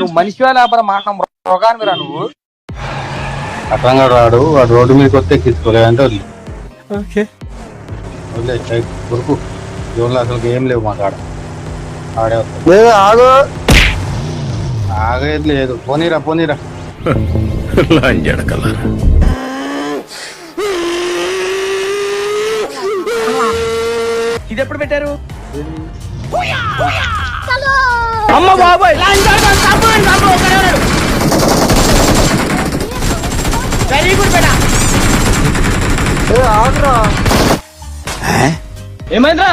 నువ్వు మనిషి లేకపోతే మాట మృగానివిరా నువ్వు? అట్లంగా రాడు వాడు రోడ్డు మీదకి వస్తే ఎక్కించుకోలేదు అంటే వదిలే. ఓకే. వదిలే దొరుకు జోన్లో అసలు ఏం లేవు మా కాడ. ఆడే వస్తాడు. లేదు ఆగు. ఆగేది లేదు. పోనీరా పోనీరా. ఇది ఎప్పుడు పెట్టారు? అమ్మ బాబాయ్. వెరీ గుడ్ బేటా ఏ? ఆగురా ఏమైందిరా?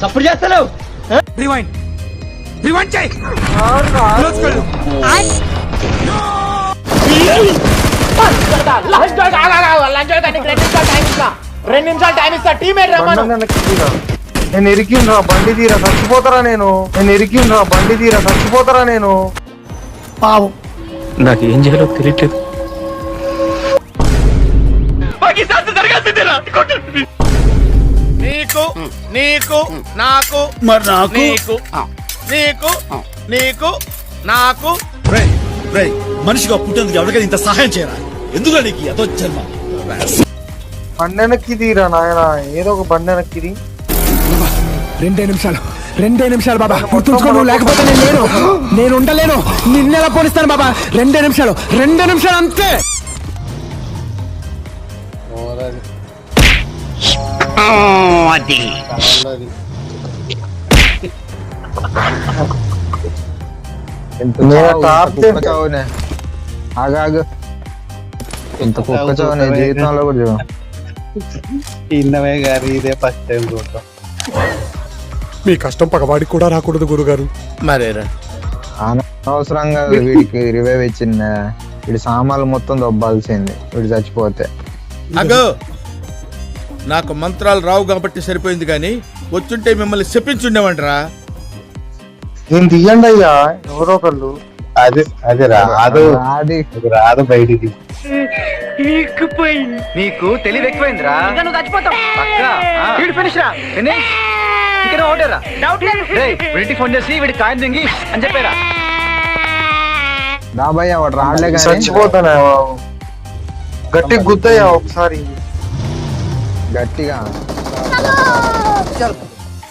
సప్పుడు చేస్తలేవు? ఆగురా. రెండు నిమిషాలు టైం ఇస్తా. టీమేట్ తీరా. నేను ఇరికిండ్రా బండి తీరా చచ్చిపోతారా నేను? నేను ఇరికిండ్రా బండి తీరా చచ్చిపోతారా నేను? నాకు ఏం చేయాలో తెలియట్లేదు. నీకు నీకు నాకు మరి నాకు? నీకు నీకు నీకు నాకు. రేయ్, రేయ్, మనిషిగా పుట్టేందుకు ఎవరికైనా ఇంత సహాయం చేయరా? ఎందుకు నీకు ఎంతో జన్మ బండి వెనక్కి తీరా నాయన ఏదో ఒక బండి వెనక్కి తీ. రెండే నిమిషాలు రెండే నిమిషాలు బాబా. గుర్తుంచుకో నువ్వు లేకపోతే నేను లేను. నేను ఉండలేను. నిన్నెలా పోనిస్తాను బాబా? రెండే నిమిషాలు రెండే నిమిషాలు అంతే. ఆగాగు ఇంత కుక్క చావునే. జీవితంలో కూడా చూడు. ఇదే ఫస్ట్ టైం చూడటం. మీ కష్టం పగవాడికి కూడా రాకూడదు గురుగారు. మరేరా? అనవసరంగా వీడికి రివైవ్ ఇచ్చింది వీడి సామాన్లు మొత్తం దొబ్బాల్సింది. వీడు చచ్చిపోతే. అగో! నాకు మంత్రాలు రావు కాబట్టి సరిపోయింది కానీ వచ్చుంటే మిమ్మల్ని చెప్పించుండేవంటరా నేను తీయండి అయ్యా? ఎవరో ఒకళ్ళు. అది అది రాదు రాదు బయటికి. నీకు తెలివి ఎక్కువైందిరా. నువ్వు చచ్చిపోతావు. వీడు ఫినిష్ రా. ఫినిష్. ఓటేరా? డౌట్ వీడికి ఫోన్ చేసి వీడి కాయన్ దింగి అని చెప్పారా? దాబయ్య వాడు రాడలే కానీ చచ్చిపోతానా గట్టి గుద్దయ్యా ఒకసారి. గట్టిగా.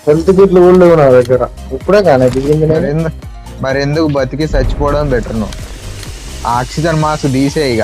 హెల్త్ కిట్లు కూడా లేవు నా దగ్గర. ఇప్పుడే కానీ దిగింది నేను. మరెందు- మరెందుకు బతికి చచ్చిపోవడం బెటర్ నువ్వు? ఆక్సిజన్ మాస్క్ తీసే ఇక.